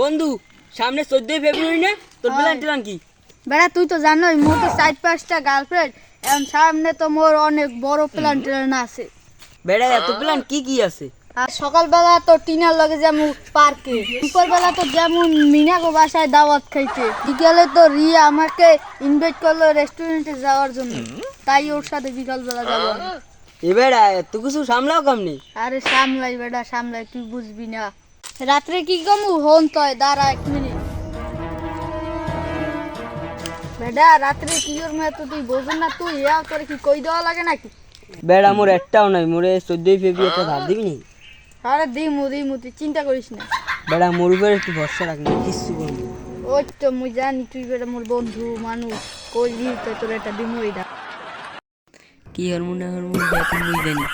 বন্ধু সামনে চোদ্দই ফেব্রুয়ারি না? তোর প্ল্যান ট্যান কি? বেড়া তুই তো জানোই মোর তো চার পাঁচটা গার্লফ্রেন্ড এখন সামনে তো মোর অনেক বড় প্ল্যান ট্রেন আছে। বেড়া এত প্ল্যান কি কি আছে? আর সকালবেলা তো টিনার লগে যেমন পার্কে দুপুরবেলা তো যেমন মিনাগো বাসায় দাওয়াত খাইতে বিকালে তো রিয়া আমাকে ইনভাইট করল রেস্টুরেন্টে যাওয়ার জন্য। তাই ওর সাথে বিকালবেলা যাব। এ বেড়া এত কিছু সামলাও কেমনি? আরে সামলাই বেড়া সামলাই তুই বুঝবি না। রাত্রে কি কমু হন তয় দাঁড়া এক মিনিট। বেটা রাত্রে কি করব এত তুই বোঝেন না তুই? ইয়া করে কি কই দেওয়া লাগে নাকি? বেড়া মোর একটাও নাই মোরে চোদ্দই ফেব্রুয়ারি ধার দিবি নি আরে দিমু দিমু তুই চিন্তা করিস না। বেড়া মোর উপরে একটু ভরসা রাখ না কিচ্ছু করবি ওই তো মুই জানি তুই বেটা মোর বন্ধু মানুষ। কই দিই তো তোর এটা দিমু এটা কি হরমোন হরমোন এখন বুঝ জানি।